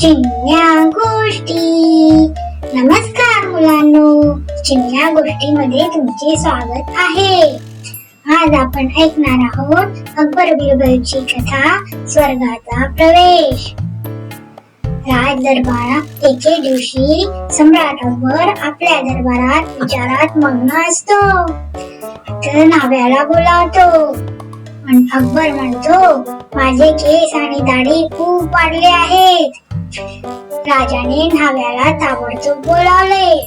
चिमण्या गोष्टी. नमस्कार मुलांनो. चिमण्या गोष्टीमध्ये तुमचे स्वागत आहे. आज आपण ऐकणार आहोत अकबर बिरबलची कथा स्वर्गाचा प्रवेश. राज दरबारात एके दिवशी सम्राट अकबर आपल्या दरबारात विचारात मग्न असतो. तर नाव्याला बोलावतो. अकबर म्हणतो माझे केस आणि दाढी खूप वाढले आहेत. राजाने न्हाव्याला ताबडतोब बोलावले.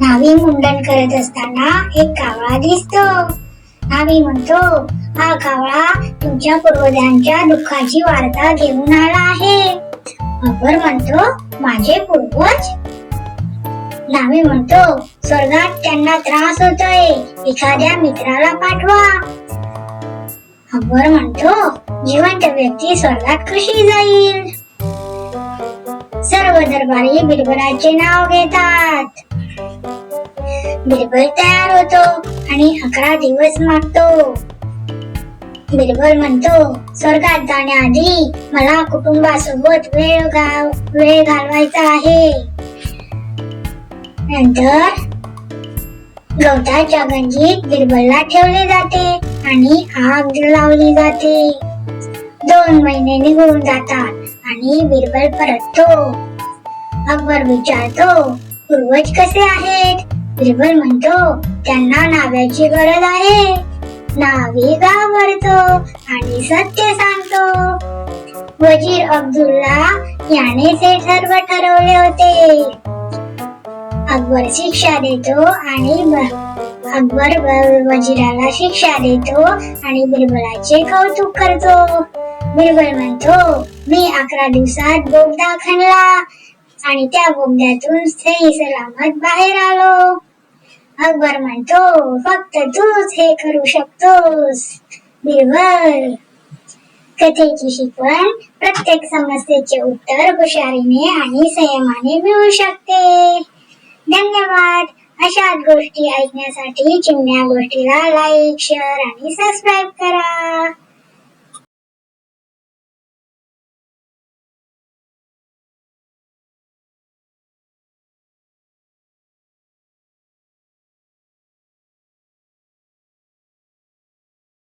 न्हावी मुंडन करत असताना एक कावळा दिसतो. न्हावी म्हणतो हा कावळा तुमच्या पूर्वजांच्या दुःखाची वार्ता घेऊन आला आहे. अकबर म्हणतो माझे पूर्वज? न्हावी म्हणतो स्वर्गात त्यांना त्रास होतोय एखाद्या मित्राला पाठवा. अकबर म्हणतो जिवंत व्यक्ती स्वर्गात कशी जाईल? सर्व दरबारी बिरबलाचे नाव घेतात. बिरबल तयार होतो आणि अकरा दिवस मागतो. बिरबल म्हणतो स्वर्गात जाण्याआधी मला कुटुंबासोबत वेळ गाव वेळ घालवायचा आहे. नंतर गवताच्या गंजीत बिरबलला ठेवले जाते आणि आग लावली जाते. दोन महिने निघून जातात आणि बिरबल परततो. अकबर विचारतो पूर्वज कसे आहेत? बिरबल म्हणतो त्यांना नाव्याची गरज आहे. नावी घाबरतो आणि सत्य सांगतो. वजीर अब्दुल्ला याने ते सर्व ठरवले होते. अकबर शिक्षा देतो आणि अकबर वजीराला शिक्षा देतो आणि बिरबलाचे कौतुक करतो. बिरबल म्हणतो मी अकरा दिवसात बोगदा खणला. आणि त्या बोगद्यातून सही सलामत बाहेर आलो. अकबर म्हणतो फक्त तूच हे करू शकतोस बिरबल कथेची शिकवण प्रत्येक समस्येचे उत्तर हुशारीने आणि संयमाने मिळू शकते. धन्यवाद. अशाच गोष्टी ऐकण्यासाठी चिमण्या गोष्टीला लाईक शेअर आणि सबस्क्राईब करा.